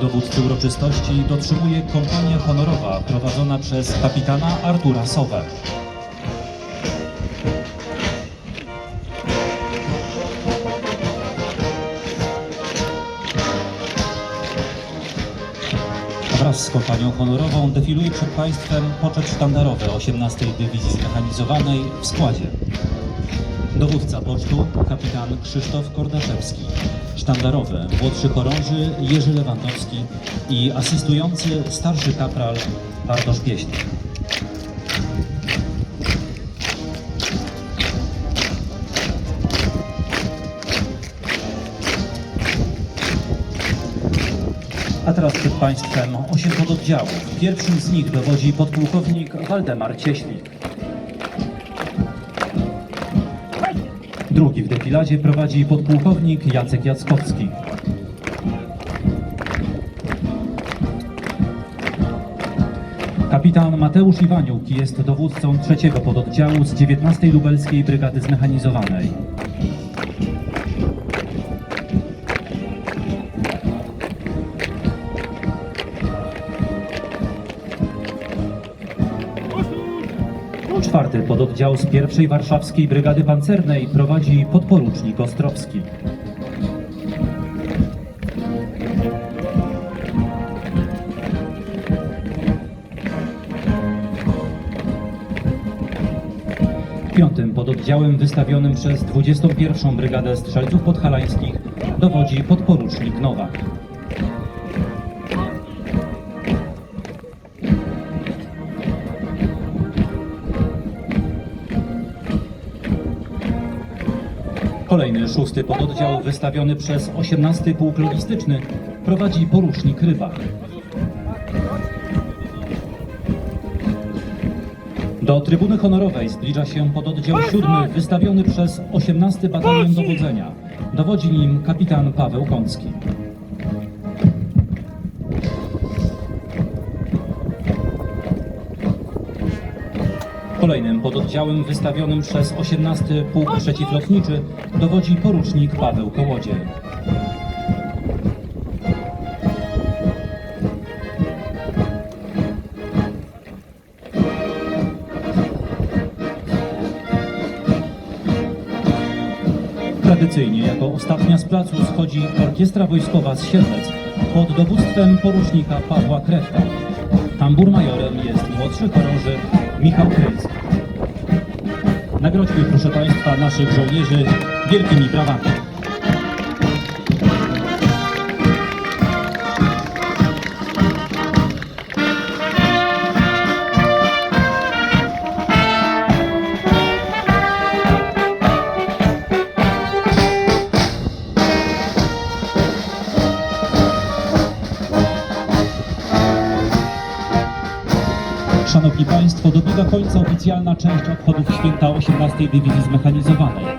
Dzisiejszej uroczystości dotrzymuje kompania honorowa prowadzona przez kapitana Artura Sowę. Wraz z kompanią honorową defiluje przed Państwem poczet sztandarowy 18 Dywizji Zmechanizowanej w składzie. Dowódca pocztu kapitan Krzysztof Kordaszewski, sztandarowy młodszy chorąży Jerzy Lewandowski i asystujący starszy kapral Bartosz Pieśnik. A teraz przed Państwem osiem pododdziałów. Pierwszym z nich dowodzi podpułkownik Waldemar Cieślik. Drugi w defiladzie prowadzi podpułkownik Jacek Jackowski. Kapitan Mateusz Iwaniuk jest dowódcą trzeciego pododdziału z 19 Lubelskiej Brygady Zmechanizowanej. Czwarty pododdział z pierwszej Warszawskiej Brygady Pancernej prowadzi podporucznik Ostrowski. Piątym pododdziałem wystawionym przez 21. Brygadę Strzelców Podhalańskich dowodzi podporucznik Nowak. Kolejny szósty pododdział wystawiony przez 18 pułk logistyczny prowadzi porucznik Rybak. Do trybuny honorowej zbliża się pododdział siódmy wystawiony przez 18 batalion dowodzenia. Dowodzi nim kapitan Paweł Kącki. Kolejnym pododdziałem wystawionym przez 18 Pułk Przeciwlotniczy dowodzi porucznik Paweł Kołodziej. Tradycyjnie jako ostatnia z placu schodzi Orkiestra Wojskowa z Siedlec pod dowództwem porucznika Pawła Krewka. Tambur majorem jest młodszy chorąży Michał Kryc. Nagrodźmy proszę Państwa naszych żołnierzy wielkimi brawami. Szanowni Państwo, dobiega końca oficjalna część obchodów święta 18 Dywizji Zmechanizowanej.